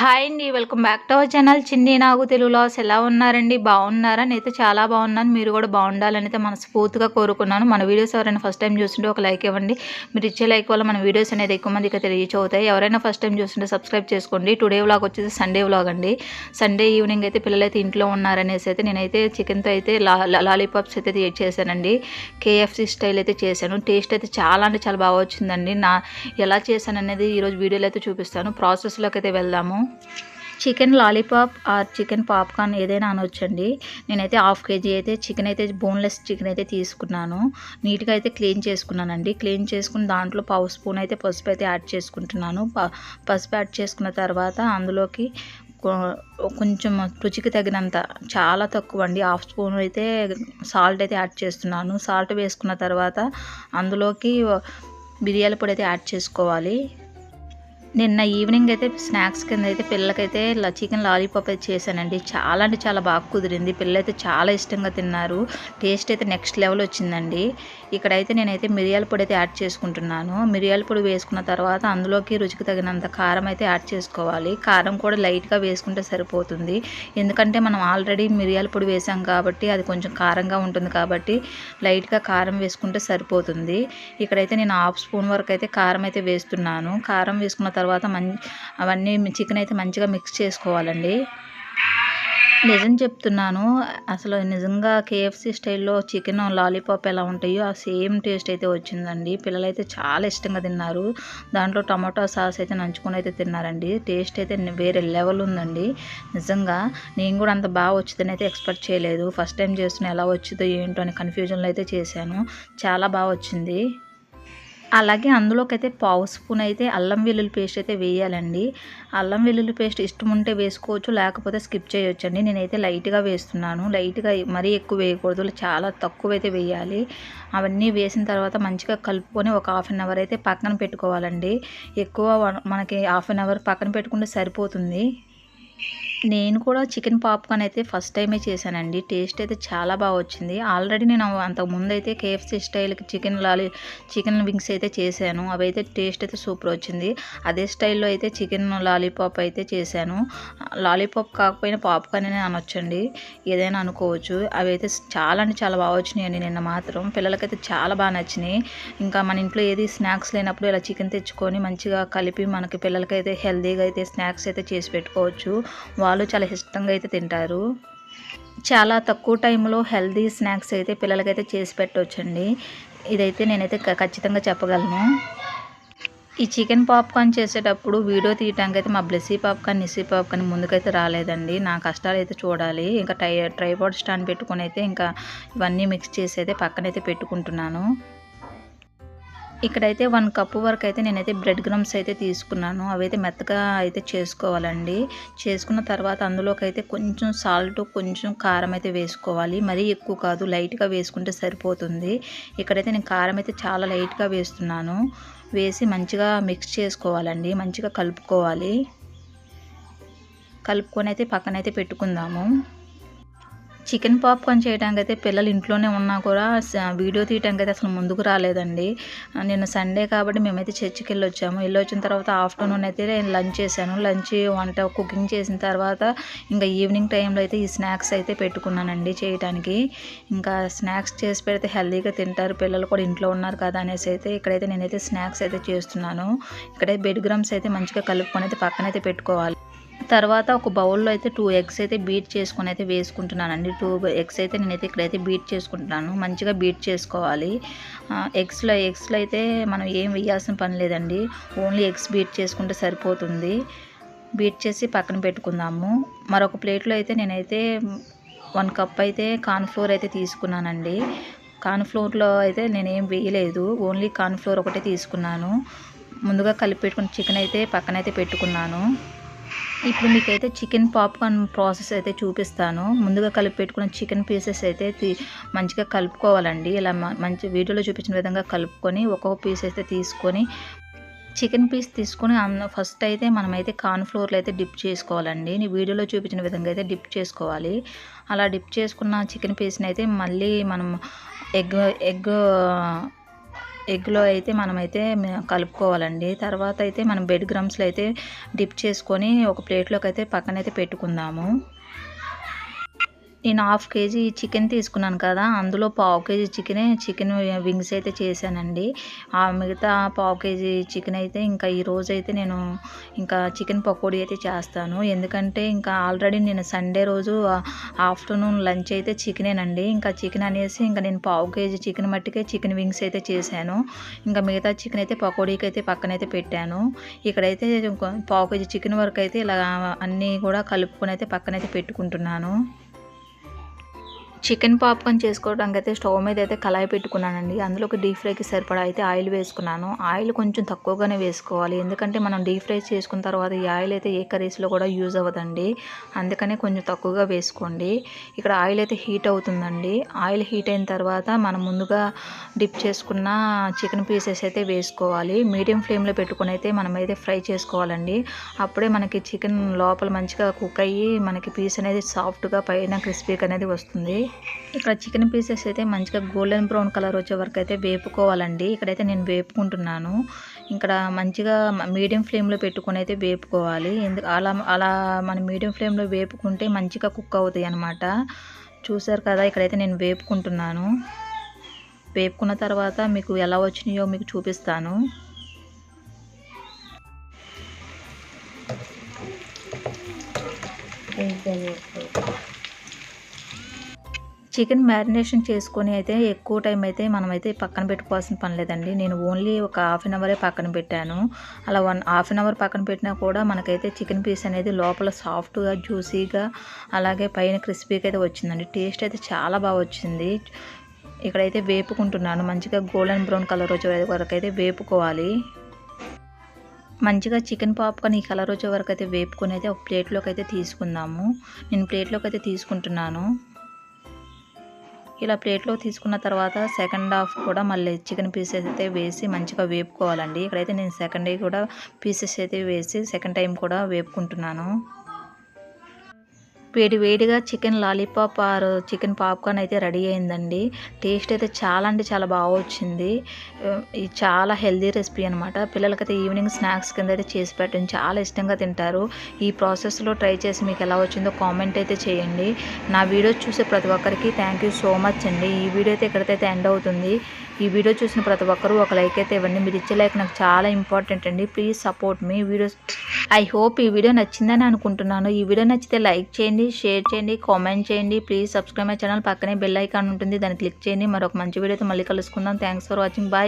Hi అండి welcome back to our channel. Chinni Nagu తెలుగులో ఎలా ఉన్నారండి? బాగున్నారా? నేనైతే చాలా బాగున్నాను. మీరు కూడా బాగుండాలని అయితే మనస్ఫూర్తిగా కోరుకున్నాను. మన వీడియోస్ ఎవరైనా ఫస్ట్ టైం చూస్తుంటే ఒక లైక్ ఇవ్వండి. మీరు ఇచ్చే లైక్ వల్ల మన వీడియోస్ అనేది ఎక్కువ మందికి రీచ్ అవుతాయి ఎవరైనా ఫస్ట్ టైం చూస్తుంటే సబ్స్క్రైబ్ చేసుకోండి. టుడే వ్లాగ్ వచ్చేసి సండే వ్లాగ్ అండి. సండే ఈవినింగ్ అయితే పిల్లలైతే ఇంట్లో ఉన్నారనేసి అయితే నేనైతే చికెన్తో అయితే లాలీపాప్స్ అయితే చేశానండి. కేఎఫ్సి స్టైల్ అయితే చేశాను. టేస్ట్ అయితే చాలా అంటే చాలా బాగా వచ్చిందండి. నా ఎలా చేశాను అనేది ఈరోజు వీడియోలో అయితే చూపిస్తాను. ప్రాసెస్లోకి అయితే వెళ్దాము. Chicken lollipop or chicken popcorn ఏదైనా అనొచ్చండి. నేనైతే హాఫ్ కేజీ అయితే చికెన్ అయితే బోన్లెస్ చికెన్ అయితే తీసుకున్నాను. నీట్గా అయితే క్లీన్ చేసుకున్నానండి. క్లీన్ చేసుకుని దాంట్లో పావు స్పూన్ అయితే పసుపు అయితే యాడ్ చేసుకుంటున్నాను. ప- పసుపు యాడ్ చేసుకున్న తర్వాత అందులోకి కొంచెం రుచికి తగినంత చాలా తక్కువ అండి హాఫ్ స్పూన్ అయితే సాల్ట్ అయితే యాడ్ చేస్తున్నాను. సాల్ట్ వేసుకున్న తర్వాత అందులోకి బిర్యానీ పొడి అయితే యాడ్ చేసుకోవాలి. నిన్న ఈవినింగ్ అయితే స్నాక్స్ కింద అయితే పిల్లలకైతే చికెన్ లాలీపాప్ అయితే చేశానండి. చాలా అంటే చాలా బాగా కుదిరింది. పిల్లలైతే చాలా ఇష్టంగా తిన్నారు. టేస్ట్ అయితే నెక్స్ట్ లెవెల్ వచ్చిందండి. ఇక్కడైతే నేనైతే మిరియాల పొడి అయితే యాడ్ చేసుకుంటున్నాను. మిరియాల పొడి వేసుకున్న తర్వాత అందులోకి రుచికి తగినంత కారం అయితే యాడ్ చేసుకోవాలి. కారం కూడా లైట్గా వేసుకుంటే సరిపోతుంది. ఎందుకంటే మనం ఆల్రెడీ మిరియాల పొడి వేసాం కాబట్టి అది కొంచెం కారంగా ఉంటుంది కాబట్టి లైట్గా కారం వేసుకుంటే సరిపోతుంది. ఇక్కడైతే నేను హాఫ్ స్పూన్ వరకు అయితే కారం అయితే వేస్తున్నాను. కారం వేసుకున్న తర్వాత తర్వాత మం అవన్నీ చికెన్ అయితే మంచిగా మిక్స్ చేసుకోవాలండి. నిజం చెప్తున్నాను అసలు నిజంగా కేఎఫ్సి స్టైల్లో చికెన్ లాలీపాప్ ఎలా ఉంటాయో ఆ సేమ్ టేస్ట్ అయితే వచ్చిందండి. పిల్లలైతే చాలా ఇష్టంగా తిన్నారు. దాంట్లో టమాటో సాస్ అయితే నంచుకొని అయితే తిన్నారండి. టేస్ట్ అయితే వేరే లెవెల్ ఉందండి. నిజంగా నేను కూడా అంత బాగా వచ్చిందని అయితే ఎక్స్పెక్ట్ చేయలేదు. ఫస్ట్ టైం చేస్తున్నా ఎలా వచ్చిందో ఏంటో అని కన్ఫ్యూజన్లో అయితే చేశాను. చాలా బాగా వచ్చింది. అలాగే అందులోకైతే పావు స్పూన్ అయితే అల్లం వెల్లుల్లి పేస్ట్ అయితే వేయాలండి. అల్లం వెల్లుల్లి పేస్ట్ ఇష్టం ఉంటే వేసుకోవచ్చు లేకపోతే స్కిప్ చేయొచ్చండి. నేనైతే లైట్గా వేస్తున్నాను. లైట్గా మరీ ఎక్కువ వేయకూడదు. చాలా తక్కువ అయితే వేయాలి. అవన్నీ వేసిన తర్వాత మంచిగా కలుపుకొని ఒక హాఫ్ అన్ అవర్ అయితే పక్కన పెట్టుకోవాలండి. ఎక్కువ మనకి హాఫ్ అన్ అవర్ పక్కన పెట్టుకుంటే సరిపోతుంది. నేను కూడా చికెన్ పాప్కార్న్ అయితే ఫస్ట్ టైమే చేశానండి. టేస్ట్ అయితే చాలా బాగా వచ్చింది. ఆల్రెడీ నేను అంతకు ముందు అయితే కేఎఫ్సి స్టైల్కి చికెన్ లాలి చికెన్ వింగ్స్ అయితే చేశాను. అవి అయితే టేస్ట్ అయితే సూపర్ వచ్చింది. అదే స్టైల్లో అయితే చికెన్ లాలీపాప్ అయితే చేశాను. లాలీపాప్ కాకపోయినా పాప్కార్న్ అని అనొచ్చండి. ఏదైనా అనుకోవచ్చు. అవి అయితే చాలా అంటే చాలా బాగా వచ్చినాయండి నిన్న మాత్రం. పిల్లలకైతే చాలా బాగా నచ్చినాయి. ఇంకా మన ఇంట్లో ఏది స్నాక్స్ లేనప్పుడు ఇలా చికెన్ తెచ్చుకొని మంచిగా కలిపి మనకి పిల్లలకైతే హెల్తీగా అయితే స్నాక్స్ అయితే చేసి పెట్టుకోవచ్చు. వాళ్ళు చాలా ఇష్టంగా అయితే తింటారు. చాలా తక్కువ టైంలో హెల్తీ స్నాక్స్ అయితే పిల్లలకైతే చేసి పెట్టవచ్చండి ఇదైతే నేనైతే ఖచ్చితంగా చెప్పగలను. ఈ చికెన్ పాప్కార్న్ చేసేటప్పుడు వీడియో తీయటానికి అయితే మా బ్లెస్సీ పాప్కార్న్ నిస్సీ పాప్కార్న్ ముందుకైతే రాలేదండి. నా కష్టాలు అయితే చూడాలి. ఇంకా ట్రై ట్రైపాడ్ స్టాండ్ పెట్టుకుని అయితే ఇంకా ఇవన్నీ మిక్స్ చేసి అయితే పక్కనైతే పెట్టుకుంటున్నాను. ఇక్కడైతే వన్ కప్పు వరకు అయితే నేనైతే బ్రెడ్ గ్రమ్స్ అయితే తీసుకున్నాను. అవైతే మెత్తగా అయితే చేసుకోవాలండి. చేసుకున్న తర్వాత అందులోకి అయితే కొంచెం సాల్ట్ కొంచెం కారం అయితే వేసుకోవాలి. మరీ ఎక్కువ కాదు లైట్గా వేసుకుంటే సరిపోతుంది. ఇక్కడైతే నేను కారం అయితే చాలా లైట్గా వేస్తున్నాను. వేసి మంచిగా మిక్స్ చేసుకోవాలండి. మంచిగా కలుపుకోవాలి. కలుపుకొని అయితే పక్కనైతే పెట్టుకుందాము. చికెన్ పాప్కార్న్ చేయడానికి అయితే పిల్లలు ఇంట్లోనే ఉన్నా కూడా వీడియో తీయడానికి అయితే అసలు ముందుకు రాలేదండి. నేను నిన్న సండే కాబట్టి మేమైతే చర్చికి వెళ్ళి వచ్చాము వెళ్ళి వచ్చిన తర్వాత ఆఫ్టర్నూన్ అయితే నేను లంచ్ చేశాను. లంచ్ వంట కుకింగ్ చేసిన తర్వాత ఇంకా ఈవినింగ్ టైంలో అయితే ఈ స్నాక్స్ అయితే పెట్టుకున్నానండి చేయడానికి ఇంకా స్నాక్స్ చేసి పెడితే హెల్తీగా తింటారు. పిల్లలు కూడా ఇంట్లో ఉన్నారు కదా అనేసి అయితే ఇక్కడైతే నేనైతే స్నాక్స్ అయితే చేస్తున్నాను. ఇక్కడైతే బెడ్ గ్రమ్స్ అయితే మంచిగా కలుపుకొని అయితే పక్కనైతే పెట్టుకోవాలి. తర్వాత ఒక బౌల్లో అయితే టూ ఎగ్స్ అయితే బీట్ చేసుకుని అయితే వేసుకుంటున్నానండి. టూ ఎగ్స్ అయితే నేనైతే ఇక్కడైతే బీట్ చేసుకుంటున్నాను. మంచిగా బీట్ చేసుకోవాలి. ఎగ్స్లో ఎగ్స్లో అయితే మనం ఏం వేయాల్సిన పని లేదండి. ఓన్లీ ఎగ్స్ బీట్ చేసుకుంటే సరిపోతుంది. బీట్ చేసి పక్కన పెట్టుకుందాము. మరొక ప్లేట్లో అయితే నేనైతే వన్ కప్ అయితే కార్న్ఫ్లోర్ అయితే తీసుకున్నానండి. కార్న్ఫ్లోర్లో అయితే నేనేం వేయలేదు. ఓన్లీ కార్న్ఫ్లోర్ ఒకటే తీసుకున్నాను. ముందుగా కలిపి పెట్టుకున్న చికెన్ అయితే పక్కనైతే పెట్టుకున్నాను. ఇప్పుడు మీకైతే చికెన్ పాప్కార్న్ ప్రాసెస్ అయితే చూపిస్తాను. ముందుగా కలిపి పెట్టుకున్న చికెన్ పీసెస్ అయితే తీ- మంచిగా కలుపుకోవాలండి. ఇలా మంచి వీడియోలో చూపించిన విధంగా కలుపుకొని ఒక్కొక్క పీస్ అయితే తీసుకొని చికెన్ పీస్ తీసుకొని ఫస్ట్ అయితే మనమైతే కార్న్ ఫ్లోర్లో అయితే డిప్ చేసుకోవాలండి. నేను వీడియోలో చూపించిన విధంగా అయితే డిప్ చేసుకోవాలి. అలా డిప్ చేసుకున్న చికెన్ పీస్ని అయితే మళ్ళీ మనం ఎగ్ ఎగ్ ఎగ్లో అయితే మనమైతే కలుపుకోవాలండి. తర్వాత అయితే మనం బెడ్ గ్రమ్స్లో అయితే డిప్ చేసుకొని ఒక ప్లేట్లోకి అయితే పక్కనైతే పెట్టుకుందాము. నేను హాఫ్ కేజీ చికెన్ తీసుకున్నాను కదా అందులో పావు కేజీ చికెన్ చికెన్ వింగ్స్ అయితే చేశానండి. ఆ మిగతా పావు కేజీ చికెన్ అయితే ఇంకా ఈరోజు అయితే నేను ఇంకా చికెన్ పకోడీ అయితే చేస్తాను. ఎందుకంటే ఇంకా ఆల్రెడీ నేను సండే రోజు ఆఫ్టర్నూన్ లంచ్ అయితే చికెనేనండి. ఇంకా చికెన్ అనేసి ఇంకా నేను పావు కేజీ చికెన్ మట్టికే చికెన్ వింగ్స్ అయితే చేశాను. ఇంకా మిగతా చికెన్ అయితే పకోడీకి అయితే పక్కనైతే పెట్టాను. ఇక్కడైతే పావు కేజీ చికెన్ వరకు అయితే ఇలా అన్నీ కూడా కలుపుకొని అయితే పక్కనైతే పెట్టుకుంటున్నాను. చికెన్ పాప్కార్న్ చేసుకోవడానికి అయితే స్టవ్ మీద అయితే కళాయి పెట్టుకున్నానండి. అందులోకి డీప్ ఫ్రైకి సరిపడా అయితే ఆయిల్ వేసుకున్నాను. ఆయిల్ కొంచెం తక్కువగానే వేసుకోవాలి. ఎందుకంటే మనం డీప్ ఫ్రై చేసుకున్న తర్వాత ఈ ఆయిల్ అయితే ఏ కర్రీస్లో కూడా యూజ్ అవ్వదండి. అందుకనే కొంచెం తక్కువగా వేసుకోండి. ఇక్కడ ఆయిల్ అయితే హీట్ అవుతుందండి. ఆయిల్ హీట్ అయిన తర్వాత మనం ముందుగా డిప్ చేసుకున్న చికెన్ పీసెస్ అయితే వేసుకోవాలి. మీడియం ఫ్లేమ్లో పెట్టుకుని అయితే మనం అయితే ఫ్రై చేసుకోవాలండి. అప్పుడే మనకి చికెన్ లోపల మంచిగా కుక్ అయ్యి మనకి పీస్ అనేది సాఫ్ట్గా పైన క్రిస్పీగా అనేది వస్తుంది. ఇక్కడ చికెన్ పీసెస్ అయితే మంచిగా గోల్డెన్ బ్రౌన్ కలర్ వచ్చే వరకు అయితే వేపుకోవాలండి. ఇక్కడైతే నేను వేపుకుంటున్నాను. ఇక్కడ మంచిగా మీడియం ఫ్లేమ్లో పెట్టుకొని అయితే వేపుకోవాలి. ఎందుకు అలా అలా మనం మీడియం ఫ్లేమ్లో వేపుకుంటే మంచిగా కుక్ అవుతాయి అనమాట చూసారు కదా ఇక్కడైతే నేను వేపుకుంటున్నాను. వేపుకున్న తర్వాత మీకు ఎలా వచ్చినాయో మీకు చూపిస్తాను. చికెన్ మ్యారినేషన్ చేసుకొని అయితే ఎక్కువ టైం అయితే మనమైతే పక్కన పెట్టుకోవాల్సిన పని లేదండి. నేను ఓన్లీ ఒక హాఫ్ అన్ అవరే పక్కన పెట్టాను. అలా వన్ హాఫ్ అన్ అవర్ పక్కన పెట్టినా కూడా మనకైతే చికెన్ పీస్ అనేది లోపల సాఫ్ట్గా జ్యూసీగా అలాగే పైన క్రిస్పీగా అయితే వచ్చిందండి. టేస్ట్ అయితే చాలా బాగా వచ్చింది. ఇక్కడైతే వేపుకుంటున్నాను. మంచిగా గోల్డెన్ బ్రౌన్ కలర్ వచ్చే వరకు అయితే వేపుకోవాలి. మంచిగా చికెన్ పాప్కార్న్ ఈ కలర్ వచ్చే వరకు అయితే వేపుకొని అయితే ఒక ప్లేట్లోకి అయితే తీసుకుందాము. నేను ప్లేట్లోకి అయితే తీసుకుంటున్నాను. ఇలా ప్లేట్లో తీసుకున్న తర్వాత సెకండ్ హాఫ్ కూడా మళ్ళీ చికెన్ పీసెస్ అయితే వేసి మంచిగా వేపుకోవాలండి. ఇక్కడైతే నేను సెకండ్ కూడా పీసెస్ అయితే వేసి సెకండ్ టైం కూడా వేపుకుంటున్నాను. వేడి వేడిగా chicken lollipop or chicken popcorn అయితే రెడీ అయిందండి. టేస్ట్ అయితే చాలా అంటే చాలా బాగా వచ్చింది. ఇది చాలా హెల్దీ రెసిపీ అనమాట పిల్లలకైతే ఈవినింగ్ స్నాక్స్ కింద అయితే చేసి పెట్టండి చాలా ఇష్టంగా తింటారు. ఈ ప్రాసెస్లో ట్రై చేసి మీకు ఎలా వచ్చిందో కామెంట్ అయితే చేయండి. నా వీడియో చూసే ప్రతి ఒక్కరికి థ్యాంక్ యూ సో మచ్ అండి. ఈ వీడియో అయితే ఎక్కడైతే ఎండ్ అవుతుంది. ఈ వీడియో చూసిన ప్రతి ఒక్కరూ ఒక లైక్ అయితే ఇవ్వండి. మీరు ఇచ్చే లైక్ నాకు చాలా ఇంపార్టెంట్ అండి. ప్లీజ్ సపోర్ట్ మీ వీడియోస్ ఐ హోప్ ఈ వీడియో నచ్చిందని అనుకుంటున్నాను. ఈ వీడియో నచ్చితే లైక్ చేయండి షేర్ చేయండి కామెంట్ చేయండి. ప్లీజ్ సబ్స్క్రైబ్ మై ఛానల్ పక్కనే బెల్ ఐకాన్ ఉంటుంది. దాన్ని క్లిక్ చేయండి. మరొక మంచి వీడియోతో మళ్ళీ కలుసుకుందాం. Thanks for watching bye